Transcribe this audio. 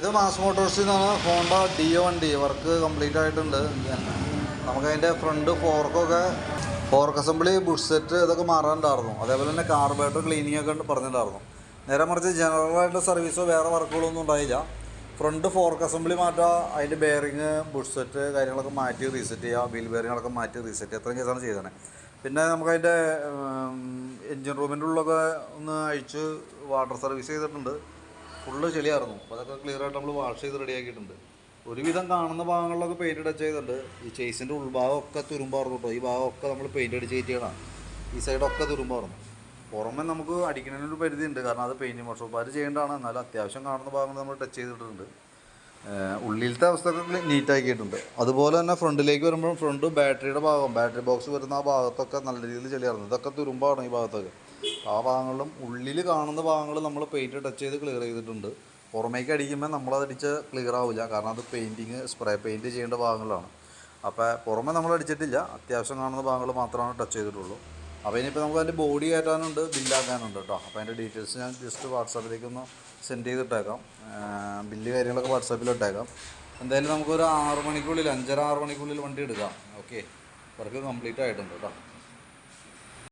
ഇത് മാസ് മോട്ടോഴ്സിൽ നിന്നാണ് ഹോണ്ട ഡിയോ വണ്ടി. വർക്ക് കംപ്ലീറ്റ് ആയിട്ടുണ്ട്. നമുക്കതിന്റെ ഫ്രണ്ട് ഫോർക്കൊക്കെ ഫോർക്ക് അസംബ്ലി ബുഷ് സെറ്റ് ഇതൊക്കെ മാറാനുണ്ടായിരുന്നു. അതേപോലെ തന്നെ കാർബേറ്റർ ക്ലീനിങ് ഒക്കെ പറഞ്ഞിട്ടുണ്ടായിരുന്നു. നേരെ മറിച്ച് ജനറൽ ആയിട്ടുള്ള സർവീസോ വേറെ വർക്കുകളൊന്നും ഉണ്ടായില്ല. ഫ്രണ്ട് ഫോർക്ക് അസംബ്ലി മാറ്റുക അതിന്റെ ബെയറിങ് ബുഷ് സെറ്റ് കാര്യങ്ങളൊക്കെ മാറ്റി റീസെറ്റ് ചെയ്യുക വീൽ ബെയറിങ്ങളൊക്കെ മാറ്റി റീസെറ്റ് ചെയ്യുക അത്രയും കേസാണ് ചെയ്തത്. പിന്നെ നമുക്കതിന്റെ എൻജിൻ റൂമിന്റെ ഉള്ളൊക്കെ ഒന്ന് അഴിച്ച് വാട്ടർ സർവീസ് ചെയ്തിട്ടുണ്ട്. ഫുള്ള് ചെളിയായിരുന്നു. അപ്പോൾ അതൊക്കെ ക്ലിയർ ആയിട്ട് നമ്മൾ വാഷ് ചെയ്ത് റെഡിയാക്കിയിട്ടുണ്ട് ഒരുവിധം കാണുന്ന ഭാഗങ്ങളിലൊക്കെ പെയിന്റ് അടിച്ച് ചെയ്തിട്ടുണ്ട്. ഈ ചേസിന്റെ ഉൾഭാഗമൊക്കെ തുരുമ്പായിരുന്നു കേട്ടോ ഈ ഭാഗമൊക്കെ നമ്മൾ പെയിന്റ് അടിച്ച് കയറ്റിയതാണ് ഈ സൈഡൊക്കെ തുരുമ്പായിരുന്നു പുറമെ നമുക്ക് അടിക്കുന്നതിനൊരു പരിധി ഉണ്ട് കാരണം അത് പെയിന്റിങ് അത് ചെയ്യേണ്ടതാണ്. എന്നാലും അത്യാവശ്യം കാണുന്ന ഭാഗങ്ങൾ നമ്മൾ ടച്ച് ചെയ്തിട്ടുണ്ട്. ഉള്ളിലത്തെ അവസ്ഥയൊക്കെ നീറ്റാക്കിയിട്ടുണ്ട് അതുപോലെ തന്നെ ഫ്രണ്ടിലേക്ക് വരുമ്പോൾ ഫ്രണ്ട് ബാറ്ററിയുടെ ഭാഗം ബാറ്ററി ബോക്സ് വരുന്ന ആ ഭാഗത്തൊക്കെ നല്ല രീതിയിൽ ചെളിയായിരുന്നു. ഇതൊക്കെ തുരുമ്പാണ് ഈ ഭാഗത്തൊക്കെ. ആ ഭാഗങ്ങളിലും ഉള്ളിൽ കാണുന്ന ഭാഗങ്ങൾ നമ്മൾ പെയിന്റ് ടച്ച് ചെയ്ത് ക്ലിയർ ചെയ്തിട്ടുണ്ട്. പുറമേക്ക് അടിക്കുമ്പോൾ നമ്മളതടിച്ച് ക്ലിയർ ആവില്ല കാരണം അത് പെയിന്റിങ് സ്പ്രേ പെയിന്റ് ചെയ്യേണ്ട ഭാഗങ്ങളാണ്. അപ്പോൾ പുറമെ നമ്മൾ അടിച്ചിട്ടില്ല. അത്യാവശ്യം കാണുന്ന ഭാഗങ്ങൾ മാത്രമാണ് ടച്ച് ചെയ്തിട്ടുള്ളൂ. അപ്പോൾ ഇനിയിപ്പോൾ നമുക്ക് അതിന്റെ ബോഡി കയറ്റാനുണ്ട് ബില്ലാക്കാനുണ്ട് കേട്ടോ അപ്പോൾ അതിന്റെ ഡീറ്റെയിൽസ് ഞാൻ ജസ്റ്റ് വാട്സാപ്പിലേക്ക് ഒന്ന് സെൻഡ് ചെയ്തിട്ടേക്കാം ബില്ല് കാര്യങ്ങളൊക്കെ വാട്സാപ്പിൽ ഇട്ടേക്കാം എന്തായാലും നമുക്കൊരു ആറ് മണിക്കുള്ളിൽ അഞ്ചര ആറ് മണിക്കുള്ളിൽ വണ്ടി എടുക്കാം. ഓക്കെ വർക്ക് കംപ്ലീറ്റ് ആയിട്ടുണ്ട് കേട്ടോ